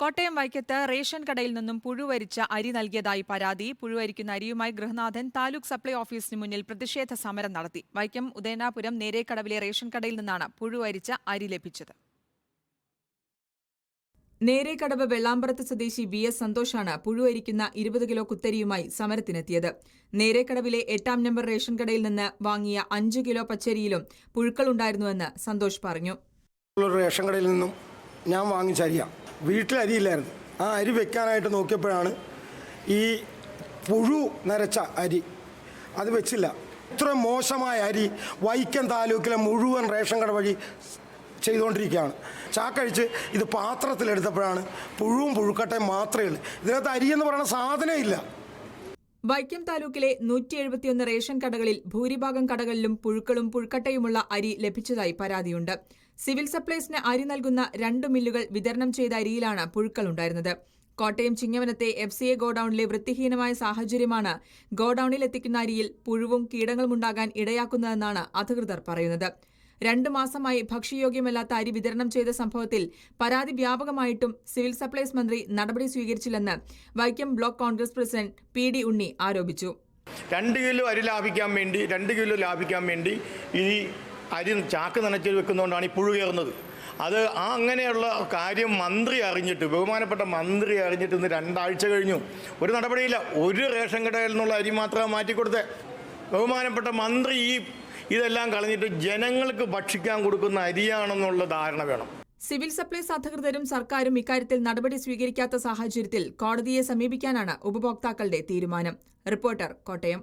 കോട്ടയം വൈക്കത്ത് റേഷൻ കടയിൽ നിന്നും പുഴുവരിച്ച അരി നൽകിയതായി പരാതി. പുഴുവരിക്കുന്ന അരിയുമായി ഗൃഹനാഥൻ താലൂക്ക് സപ്ലൈ ഓഫീസിന് മുന്നിൽ പ്രതിഷേധ സമരം നടത്തി. വൈക്കം ഉദയനാപുരം നേരേക്കടവിലെ റേഷൻ കടയിൽ നിന്നാണ് പുഴുവരിച്ച അരി ലഭിച്ചത്. നേരേക്കടവ് വെള്ളാമ്പറത്ത് സ്വദേശി വി എസ് സന്തോഷാണ് പുഴുവരിക്കുന്ന ഇരുപത് കിലോ കുത്തരിയുമായി സമരത്തിനെത്തിയത്. നേരേക്കടവിലെ എട്ടാം നമ്പർ റേഷൻ കടയിൽ നിന്ന് വാങ്ങിയ അഞ്ച് കിലോ പച്ചരിയിലും പുഴുക്കളുണ്ടായിരുന്നുവെന്ന് സന്തോഷ് പറഞ്ഞു. റേഷൻ കടയിൽ നിന്നും ഞാൻ വാങ്ങിച്ച അരിയാണ് വീട്ടിൽ അരിയില്ലായിരുന്നു ആ അരി വെക്കാനായിട്ട് നോക്കിയപ്പോഴാണ് ഈ പുഴു നരച്ച അരി. അത് വെച്ചില്ല. ഇത്ര മോശമായ അരി വൈക്കം താലൂക്കിലെ മുഴുവൻ റേഷൻ കട വഴി ചെയ്തുകൊണ്ടിരിക്കുകയാണ്. ചാക്കഴിച്ച് ഇത് പാത്രത്തിലെടുത്തപ്പോഴാണ് പുഴുവും പുഴുക്കട്ടയും മാത്രമേ ഉള്ളൂ. ഇതിനകത്ത് അരി എന്ന് പറയുന്ന സാധനം ഇല്ല. വൈക്കം താലൂക്കിലെ നൂറ്റി എഴുപത്തിയൊന്ന് റേഷൻ കടകളിൽ ഭൂരിഭാഗം കടകളിലും പുഴുക്കളും പുഴുക്കട്ടയുമുള്ള അരി ലഭിച്ചതായി പരാതിയുണ്ട്. സിവിൽ സപ്ലൈസിന് അരി നൽകുന്ന രണ്ട് മില്ലുകൾ വിതരണം ചെയ്ത അരിയിലാണ് പുഴുക്കളുണ്ടായിരുന്നത് കോട്ടയം ചിങ്ങവനത്തെ എഫ് സി എ ഗോഡൌണിലെ വൃത്തിഹീനമായ സാഹചര്യമാണ് ഗോഡൌണിൽ എത്തിക്കുന്ന അരിയിൽ പുഴുവും കീടങ്ങളും ഉണ്ടാകാൻ ഇടയാക്കുന്നതെന്നാണ് അധികൃതർ പറയുന്നത്. രണ്ടു മാസമായി ഭക്ഷ്യയോഗ്യമല്ലാത്ത അരി വിതരണം ചെയ്ത സംഭവത്തിൽ പരാതി വ്യാപകമായിട്ടും സിവിൽ സപ്ലൈസ് മന്ത്രി നടപടി സ്വീകരിച്ചില്ലെന്ന് Vaikom block Congress president P D Unni ആരോപിച്ചു. രണ്ട് കിലോ അരി ലാഭിക്കാൻ വേണ്ടി രണ്ട് കിലോ ലാഭിക്കാൻ വേണ്ടി ഈ അരി ചാക്ക് നനച്ച് വെക്കുന്നതുകൊണ്ടാണ് ഈ പുഴു കയറുന്നത്. അത് ആ അങ്ങനെയുള്ള കാര്യം മന്ത്രി അറിഞ്ഞിട്ട് ബഹുമാനപ്പെട്ട മന്ത്രി അറിഞ്ഞിട്ട് ഇന്ന് രണ്ടാഴ്ച കഴിഞ്ഞു. ഒരു നടപടിയില്ല. ഒരു റേഷൻ കടയിൽ നിന്നുള്ള അരി മാത്രമേ മാറ്റിക്കൊടുത്തേ. ബഹുമാനപ്പെട്ട മന്ത്രി ഈ ഇതെല്ലാം കളഞ്ഞിട്ട് ജനങ്ങൾക്ക് ഭക്ഷിക്കാൻ കൊടുക്കുന്ന അരിയാണെന്നുള്ള ധാരണ വേണം. സിവിൽ സപ്ലൈസ് അധികൃതരും സർക്കാരും ഇക്കാര്യത്തിൽ നടപടി സ്വീകരിക്കാത്ത സാഹചര്യത്തിൽ കോടതിയെ സമീപിക്കാനാണ് ഉപഭോക്താക്കളുടെ തീരുമാനം. റിപ്പോർട്ടർ കോട്ടയം.